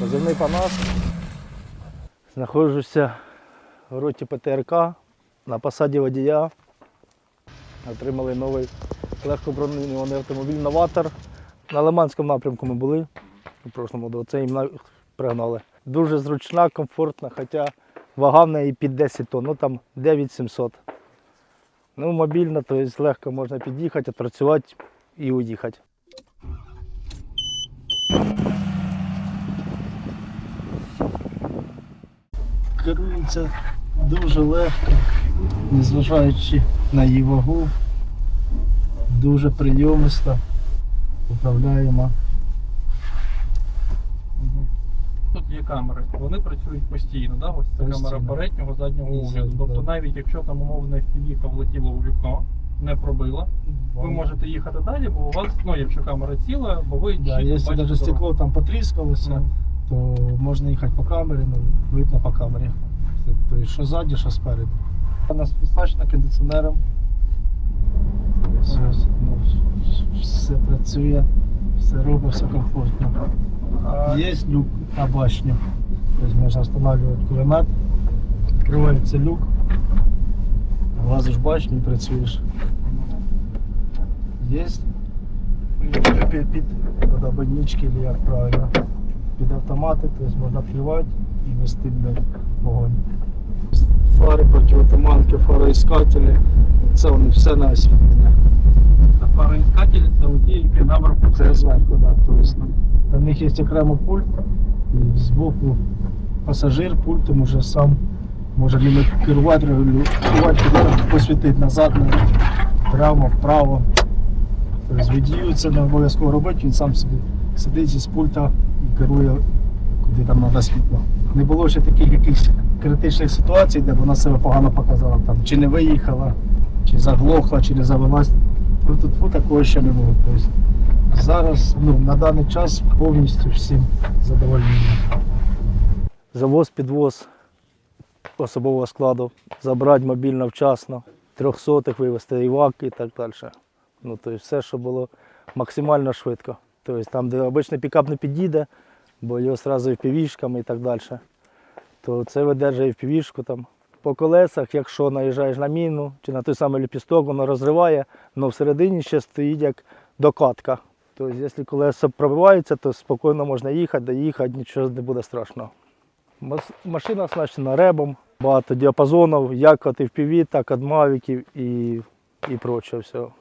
Позивний Панас. Знаходжуся в роті ПТРК на посаді водія. Отримали новий легкоброньований автомобіль Новатор. На Лиманському напрямку ми були у прошлому году. Це їм пригнали. Дуже зручна, комфортна, хоча вага в неї під 10 тонн, ну там 9700. Ну, мобільна, тобто легко можна під'їхати, працювати і уїхати. Керується дуже легко, незважаючи на її вагу. Дуже прийомиста, управляєма. Тут є камери, вони працюють постійно, да? ось це камера переднього, заднього огляду. Тобто навіть якщо там умовно FPV влетіло у вікно, не пробила, ви можете їхати далі, бо у вас, ну якщо камера ціла, бо ви Да, чітко якщо навіть стекло там потріскалося, Ну. то можна їхати по камері, ну, видно по камері. Тобто, що ззаді, що спереду. У нас достатньо кондиціонером. Все, ну, все працює, все робить, все комфортно. Є люк на башню. Тобто можна встановлювати кулемет, відкривається люк, влазиш в башню і працюєш. Є під, або як правильно, під автомати, тобто можна плювати і вести вогонь. Фари протиотуманки, фароіскателі, це вони все на освітлення. Фароіскатель це оті, які наверху. Це зверху, да, тобто. На них є окремо пульт, і збоку пасажир пультом уже сам може ними керувати, регулювати, посвітити назад, прямо, вправо. Тобто це не обов'язково робити, він сам собі сидить зі пульта керує, куди там треба світло. Не було ще таких якихось критичних ситуацій, де вона себе погано показала, там, чи не виїхала, чи заглохла, чи не завелась. Ну, Тут такого ще не було. Тобто, зараз ну, на даний час повністю всім задовольнені. Завоз, підвоз особового складу, забрати мобільно вчасно, трьохсотих вивезти івак і так далі. Ну, тобто все, що було максимально швидко. Тобто там, де обичний пікап не підійде, бо його одразу впівішками і так далі, то це видержує впівішку там. По колесах, якщо наїжджаєш на міну чи на той самий ліпісток, воно розриває, але всередині ще стоїть як докатка. Тобто, якщо колеса пробиваються, то спокійно можна їхати, доїхати, нічого не буде страшного. Машина оснащена ребом, багато діапазонів, як від FPV, так від мавіків і, і прочого всього.